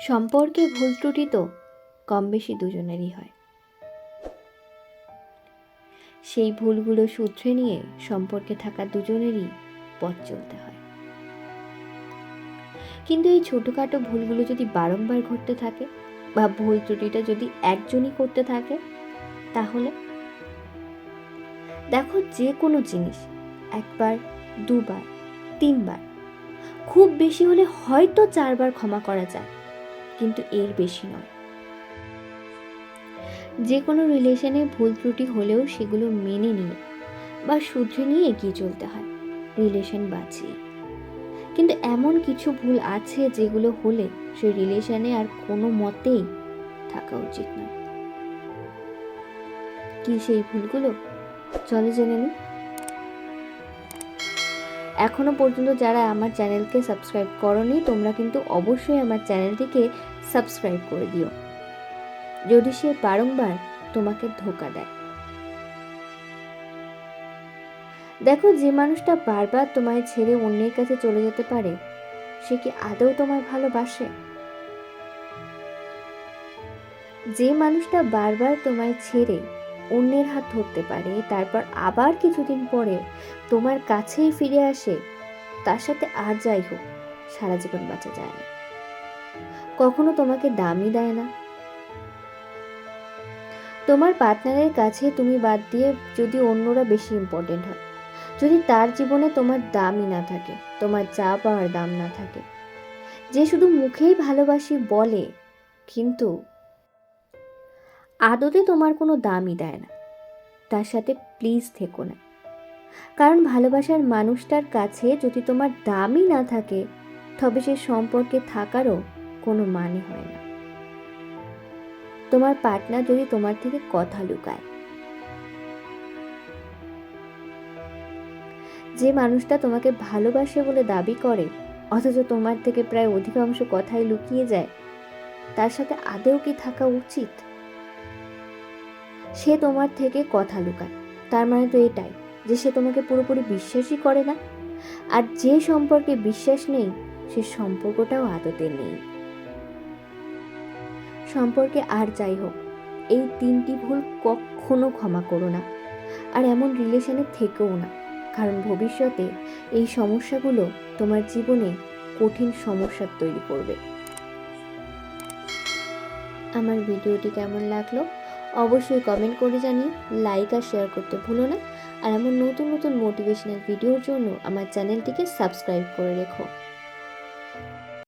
সম্পর্কে ভুল ত্রুটি তো কম বেশি দুজনেরই হয়। সেই ভুলগুলো শুধরে নিয়ে সম্পর্কে থাকা দুজনেরই পথ চলতে হয়। কিন্তু এই ছোটোখাটো ভুলগুলো যদি বারংবার ঘটতে থাকে বা ভুল ত্রুটিটা যদি একজনই করতে থাকে, তাহলে দেখো যে কোনো জিনিস একবার, দুবার, তিনবার, খুব বেশি হলে হয়তো চারবার ক্ষমা করা যায়। কিন্তু এর বেশি নয়। যে কোনো রিলেশনে ভুল ত্রুটি হলেও সেগুলো মেনে নিয়ে বা শুধরে নিয়ে এগিয়ে চলতে হয়, রিলেশন বাঁচিয়ে। কিন্তু এমন কিছু ভুল আছে যেগুলো হলে সেই রিলেশনে আর কোনো মতেই থাকা উচিত নয়। কি সেই ভুলগুলো? চলে জেনে নিই এখনও পর্যন্ত যারা আমার চ্যানেলকে সাবস্ক্রাইব করনি, তোমরা কিন্তু অবশ্যই আমার চ্যানেলটিকে সাবস্ক্রাইব করে দিও। যদি সে বারংবার তোমাকে ধোকা দেয়। দেখো, যে মানুষটা বারবার তোমায় ছেড়ে অন্যের কাছে চলে যেতে পারে, সে কি আদৌ তোমায় ভালোবাসে? যে মানুষটা বারবার তোমায় ছেড়ে অন্যের হাত ধরতে পারে, তারপর আবার কিছুদিন পরে তোমার কাছেই ফিরে আসে, তার সাথে আর যাই হোক, সারা জীবন বাঁচা যায় না। কখনো তোমাকে দামই দেয় না। তোমার পার্টনারের কাছে তুমি বাদ দিয়ে যদি অন্যরা বেশি ইম্পর্টেন্ট হয়, যদি তার জীবনে তোমার দামই না থাকে, তোমার যা পাওয়ার দাম না থাকে, যে শুধু মুখেই ভালোবাসি বলে, কিন্তু আদতে তোমার কোনো দামই দেয় না। তার সাথে প্লিজ থেকো না। কারণ ভালোবাসার মানুষটার কাছে যদি তোমার দামই না থাকে, তবে সে সম্পর্কে থাকারও কোনো মানে হয় না। তোমার পার্টনার যদি তোমার থেকে কথা লুকায়। যে মানুষটা তোমাকে ভালোবাসে বলে দাবি করে, অথচ তোমার থেকে প্রায় অধিকাংশ কথাই লুকিয়ে যায়, তার সাথে আদেও কি থাকা উচিত? সে তোমার থেকে কথা লুকায়। তার মানে তো এটাই যে সে তোমাকে পুরোপুরি বিশ্বাসই করে না। আর যে সম্পর্কে বিশ্বাস নেই, সে সম্পর্কটাও আদতে নেই। সম্পর্কে আর যাই হোক, এই তিনটি ভুল কখনো ক্ষমা করো না। আর এমন রিলেশনে থেকেও না। কারণ ভবিষ্যতে এই সমস্যাগুলো তোমার জীবনে কঠিন সমস্যার তৈরি করবে। আমার ভিডিওটি কেমন লাগল? অবশ্যই কমেন্ট করে জানিয়ে লাইক আর শেয়ার করতে ভুলো না। আর আমার নতুন নতুন মোটিভেশনাল ভিডিওর জন্য আমার চ্যানেলটিকে সাবস্ক্রাইব করে রেখো।